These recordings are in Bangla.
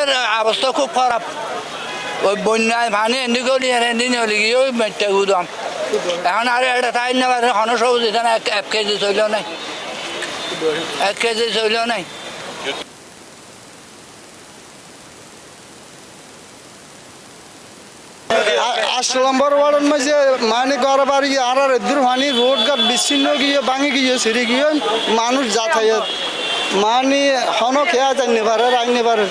মানুষের অবস্থা খুব খারাপ। ওই বন্যায় পানি এনে গলি এনে হলে গিয়ে ওই মেটটা গুদাম। এখন আর এটা তাই নেবার এখনও সবুজ এখানে এক কেজি চইলেও নাই। এক কেজি চইলেও নাই। আষ্ট নম্বর ওয়ার্ডের মাঝে মানে ঘর বাড়ি আর আর দূর পানি রোড ঘাট বিচ্ছিন্ন গিয়ে, ভাঙি গিয়ে, ছিঁড়ে গিয়ে, মানুষ যাতায়াত। মানে হন খেয়া যাইনি পারে রাখনি পারে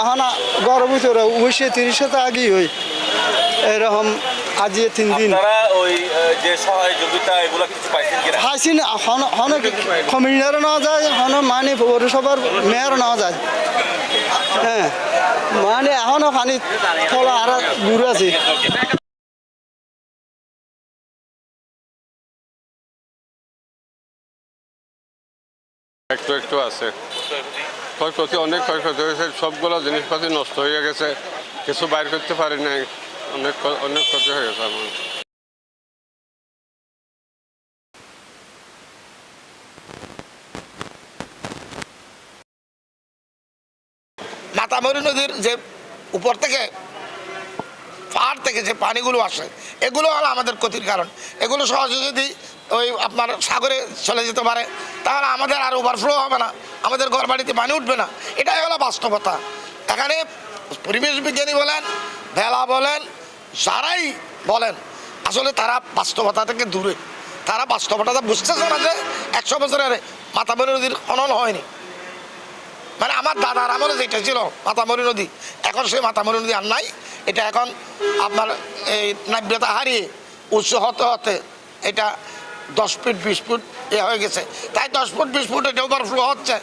এখন ঘর ভিতরে উনিশে তিরিশে তো আগেই হই। এরকম আজি তিন দিন। ওই যে সহযোগিতা এগুলো কিছু পাইছেন কিনা? হাসিন হন হন কমিশনারও নেওয়া যায় হন মানে পৌরসভার মেয়র নেওয়া যায়। হ্যাঁ মানে এখনও পানি থলা আর দূর আছে। একটু একটু আছে। ক্ষয়ক্ষতি, অনেক ক্ষয়ক্ষতি হয়েছে। সবগুলো জিনিসপাতি নষ্ট হয়ে গেছে। কিছু বাইর করতে পারি নাই। অনেক অনেক ক্ষতি হয়ে গেছে আমার। মাতামরি নদীর যে উপর থেকে, পাহাড় থেকে যে পানিগুলো আসে, এগুলো হলো আমাদের ক্ষতির কারণ। এগুলো সহজে যদি ওই আপনার সাগরে চলে যেতে পারে, তাহলে আমাদের আর ওভারফ্লো হবে না, আমাদের ঘর বাড়িতে পানি উঠবে না। এটাই হলো বাস্তবতা। এখানে পরিবেশ বিজ্ঞানী বলেন ভেলা বলেন, যারাই বলেন, আসলে তারা বাস্তবতা থেকে দূরে। তারা বাস্তবতা বুঝতেছে না যে একশো বছরের মাতামরি নদীর খনন হয়নি। মানে আমার দাদার আমলে যেটা ছিল মাতামরি নদী, এখন সেই মাতামরি নদী আর নাই। এটা এখন আপনার এই নাব্যতা হারিয়ে উৎস হতে হতে এটা দশ ফুট, বিশ ফুট, এ হয়ে গেছে। তাই দশ ফুট, বিশ ফুট এটা ওভারফ্লো হচ্ছে।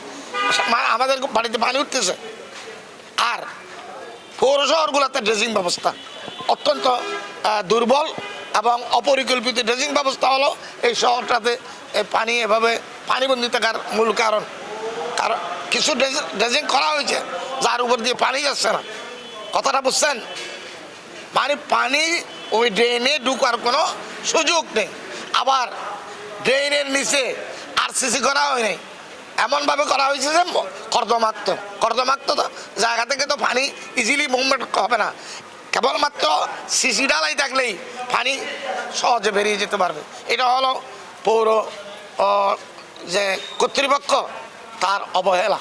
আমাদের বাড়িতে পানি উঠতেছে। আর পৌর শহরগুলোতে ড্রেজিং ব্যবস্থা অত্যন্ত দুর্বল এবং অপরিকল্পিত ড্রেসিং ব্যবস্থা হলো এই শহরটাতে পানি এভাবে পানিবন্দি থাকার মূল কারণ। কারণ কিছু ড্রেসিং করা হয়েছে, যার উপর দিয়ে পানি যাচ্ছে না। কথাটা বুঝছেন? মানে পানি ওই ড্রেনে ঢুকার কোনো সুযোগ নেই। আবার ড্রেনের নিচে আরসিসি করা হয় হয়নি এমনভাবে করা হয়েছে যে কর্দমাক্ত। কর্দমাক্ত তো জায়গা থেকে তো পানি ইজিলি মুভমেন্ট হবে না। কেবলমাত্র সিসি ডালাই থাকলেই পানি সহজে বেরিয়ে যেতে পারবে। এটা হলো পৌর যে কর্তৃপক্ষ তার অবহেলা।